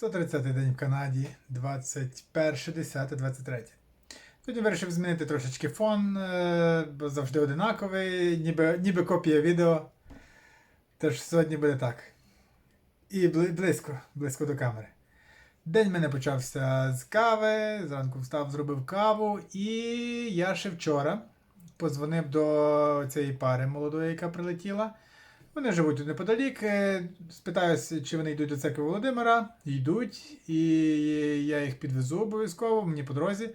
130 день в Канаді, 21.10.23. Тоді вирішив змінити трошечки фон, е, бо завжди одинаковий, ніби, ніби копія відео. Тож сьогодні буде так. І близько, близько до камери. День мене почався з кави, зранку встав, зробив каву, і я ще вчора подзвонив до цієї пари молодої, яка прилетіла. Вони живуть неподалік. е, Спитаюся, чи вони йдуть до церкви Володимира. Йдуть, і я їх підвезу обов'язково, мені по дорозі.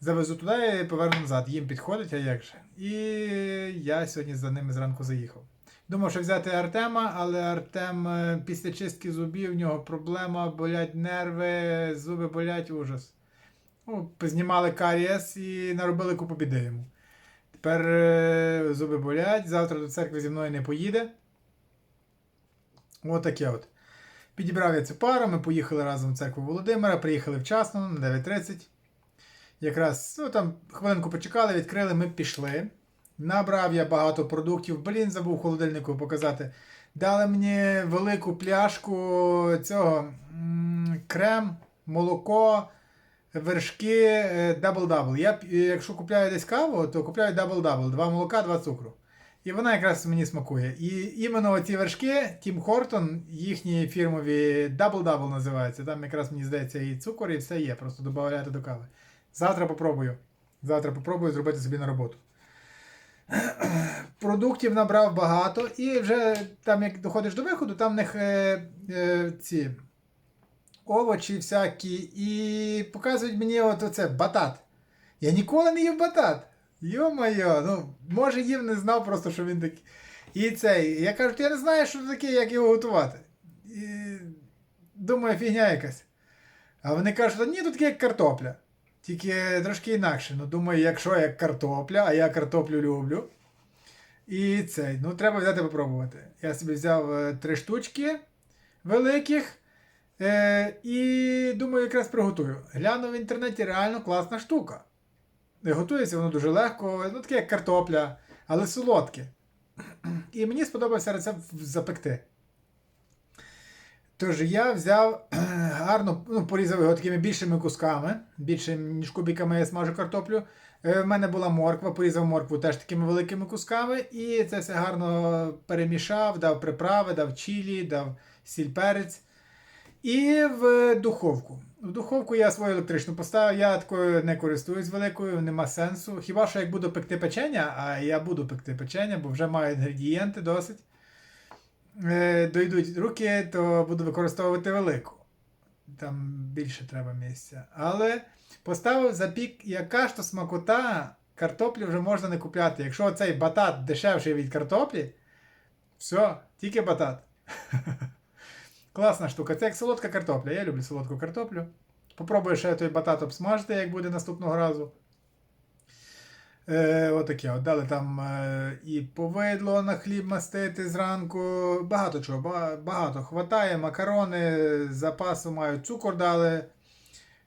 Завезу туди і поверну назад. Їм підходить, а як же. І я сьогодні за ними зранку заїхав. Думав, що взяти Артема, але Артем е, після чистки зубів, в нього проблема, болять нерви, зуби болять ужас. Ну, познімали карієс і наробили купу біди йому. Тепер е, зуби болять, завтра до церкви зі мною не поїде. Отаке от. Підібрав я цю пару, ми поїхали разом в церкву Володимира, приїхали вчасно на 9.30. Якраз ну, там хвилинку почекали, відкрили, ми пішли. Набрав я багато продуктів. Блін, забув холодильнику показати. Дали мені велику пляшку цього крем, молоко, вершки, е, дабл-дабл. Я, якщо купляю десь каву, то купляю дабл-дабл. Два молока, два цукру. І вона якраз мені смакує. І іменно оці вершки, Тім Хортон, їхні фірмові дабл-дабл називаються. Там якраз мені здається і цукор, і все є. Просто додати до кави. Завтра попробую. Завтра попробую зробити собі на роботу. Продуктів набрав багато, і вже там, як доходиш до виходу, там в них е, е, ці овочі всякі, і показують мені от оце батат. Я ніколи не їв батат. Йо-моє, ну, може їв, не знав просто, що він такий. І цей. Я кажу, я не знаю, що таке, як його готувати. І думаю, фігня якась. А вони кажуть, «Та ні, тут таке як картопля. Тільки трошки інакше. Ну, думаю, якщо як картопля, а я картоплю люблю. І цей, ну треба взяти попробувати. Я собі взяв е, три штучки великих. Е, і думаю, якраз приготую. Гляну в інтернеті, реально класна штука. Готується воно дуже легко, ну таке як картопля, але солодке. І мені сподобався рецепт запекти. Тож я взяв гарно, ну, порізав його такими більшими кусками, більше, ніж кубиками я смажу картоплю. Е, В мене була морква, порізав моркву теж такими великими кусками, і це все гарно перемішав, дав приправи, дав чилі, дав сіль перець. І в духовку. В духовку я свою електричну поставив, я такою не користуюсь великою, нема сенсу. Хіба що як буду пекти печення, а я буду пекти печення, бо вже маю інгредієнти досить. Е, дойдуть руки, то буду використовувати велику. Там більше треба місця. Але поставив запік, яка ж то смакота, картоплі вже можна не купляти. Якщо цей батат дешевший від картоплі, все, тільки батат. Класна штука. Це як солодка картопля. Я люблю солодку картоплю. Попробую ще той батат обсмажити, як буде наступного разу. Е, отаке. От дали там е, і повидло на хліб мастити зранку. Багато чого, багато. Хватає, макарони, запасу мають, цукор дали.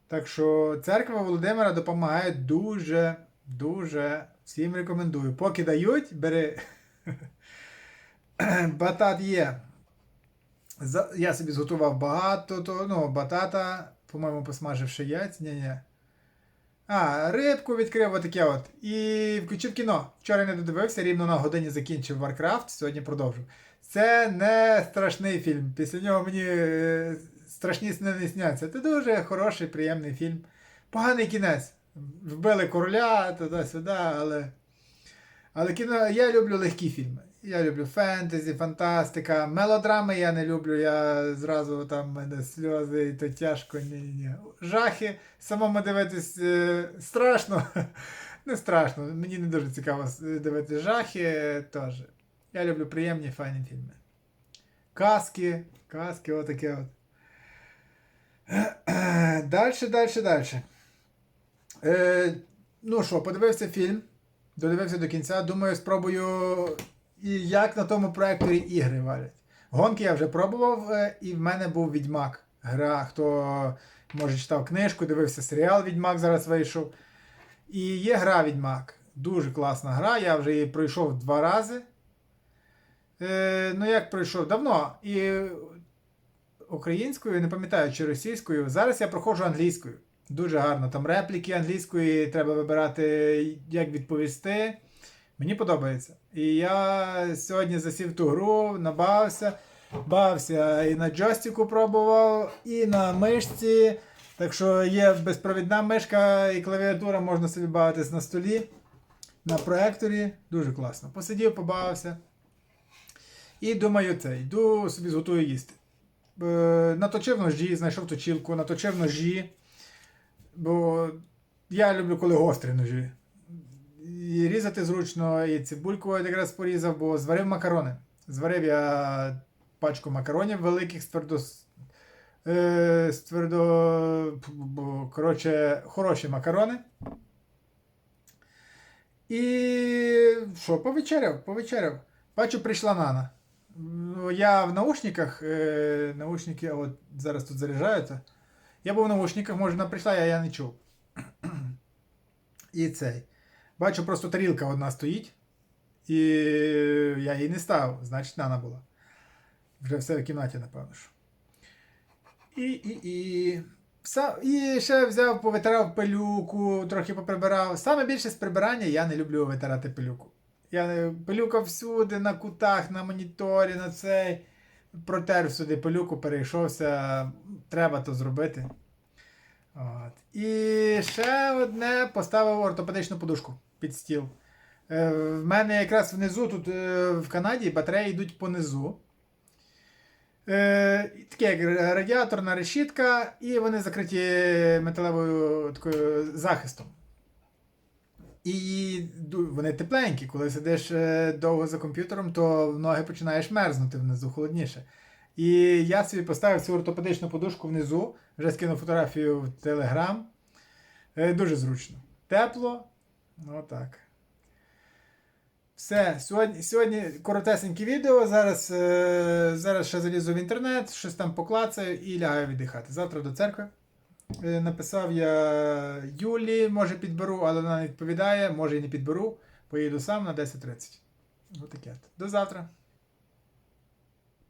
Так що церква Володимира допомагає дуже, дуже. Всім рекомендую. Поки дають, бери. Батат є. Я собі зготував багато, то, ну, батата, по-моєму, посмаживши яйць. Ні-ні. А, рибку відкрив отаке от. І включив кіно. Вчора не додивився, рівно на годині закінчив Warcraft, сьогодні продовжив. Це не страшний фільм. Після нього мені е, страшні сни не сняться. Це дуже хороший, приємний фільм. Поганий кінець. Вбили короля, туди-сюди, але. Але кіно, я люблю легкі фільми. Я люблю фентезі, фантастика, мелодрами я не люблю, я зразу там в мене сльози, і то тяжко. Ні, ні, ні. Жахи, самому дивитись е, страшно. Не страшно, мені не дуже цікаво дивитись жахи теж. Я люблю приємні файні фільми. Казки, казки, отаке от. Дальше, дальше, дальше. Е, ну що, подивився фільм, додивився до кінця. Думаю, спробую, і як на тому проекторі ігри валять. Гонки я вже пробував, е, і в мене був Відьмак. Гра, хто може читав книжку, дивився серіал Відьмак зараз вийшов. І є гра Відьмак. Дуже класна гра. Я вже її пройшов два рази. Е, ну, як пройшов? Давно. І українською, не пам'ятаю чи російською. Зараз я проходжу англійською. Дуже гарно. Там репліки англійської, треба вибирати, як відповісти. Мені подобається. І я сьогодні засів ту гру, набавився, бавився і на джойстику пробував, і на мишці. Так що є безпровідна мишка і клавіатура, можна собі бавитись на столі, на проекторі. Дуже класно. Посидів, побавився. І думаю, це, йду собі зготую їсти. Наточив ножі, знайшов точілку, наточив ножі. Бо я люблю, коли гострі ножі. І різати зручно, і цибульку якраз порізав, бо зварив макарони. Зварив я пачку макаронів великих з твердо. Е, з твердо. Коротше, хороші макарони. І що, повечеряв, повечеряв. Бачу, прийшла Нана. Я в наушниках, е, наушники от зараз тут заряджаються. Я був в наушниках, може, вона прийшла, я, я не чув. І цей. Бачу, просто тарілка одна стоїть. І я її не ставив, значить, Нана була. Вже все в кімнаті, напевно. що. І, і, і. Са- І ще взяв, повитирав пилюку, трохи поприбирав. Саме більше з прибирання я не люблю витирати пилюку. Я пилюка всюди, на кутах, на моніторі, на цей. Протер всюди пилюку, перейшовся. Треба то зробити. От. І ще одне поставив ортопедичну подушку під стіл. Е, в мене якраз внизу, тут е, в Канаді, батареї йдуть понизу. Е, таке як радіаторна решітка, і вони закриті металевою такою захистом. І вони тепленькі. Коли сидиш довго за комп'ютером, то ноги починаєш мерзнути внизу холодніше. І я собі поставив цю ортопедичну подушку внизу, вже скинув фотографію в Телеграм. Дуже зручно. Тепло. Ну так. Все, сьогодні, сьогодні коротесеньке відео. Зараз, е, зараз ще залізу в інтернет, щось там поклацаю і лягаю віддихати. Завтра до церкви. Е, написав я Юлі, може підберу, але вона не відповідає, може і не підберу. Поїду сам на 10.30. Отаке. До завтра.